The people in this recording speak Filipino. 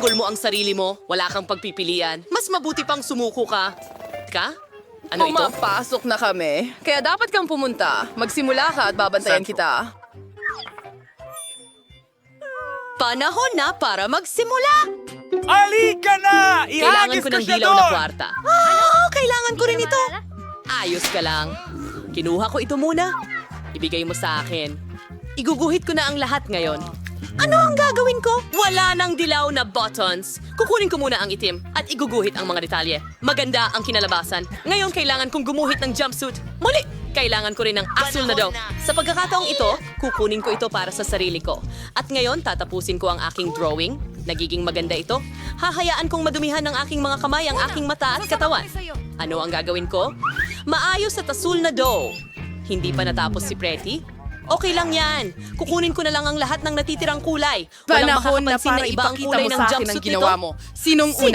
Gol mo ang sarili mo, wala kang pagpipilian. Mas mabuti pang sumuko ka. Ka? Ano ito? Pumapasok na kami. Kaya dapat kang pumunta. Magsimula ka at babantayan kita. Panahon na para magsimula! Halika na! Kailangan Ihagis ko ko ng siya dilaw na doon! kwarta. Ah, kailangan ko rin ito. Ayos ka lang. Kinuha ko ito muna. Ibigay mo sa akin. Iguguhit ko na ang lahat ngayon. Ano ang gagawin ko? Wala nang dilaw na buttons. Kukunin ko muna ang itim at iguguhit ang mga detalye. Maganda ang kinalabasan. Ngayon kailangan kong gumuhit ng jumpsuit. Muli, kailangan ko rin ng asul na daw. Sa pagkakataong ito, kukunin ko ito para sa sarili ko. At ngayon, tatapusin ko ang aking drawing. Nagiging maganda ito. Hahayaan kong madumihan ng aking mga kamay ang aking mata at katawan. Ano ang gagawin ko? Maayos at asul na dough. Hindi pa natapos si Pretty? Okay lang yan. Kukunin ko na lang ang lahat ng natitirang kulay. Walang Panahon na makakapansin para na iba ang ipakita kulay mo ng sa akin ang jumpsuit ginawa nito. mo. Sinong Sige, una?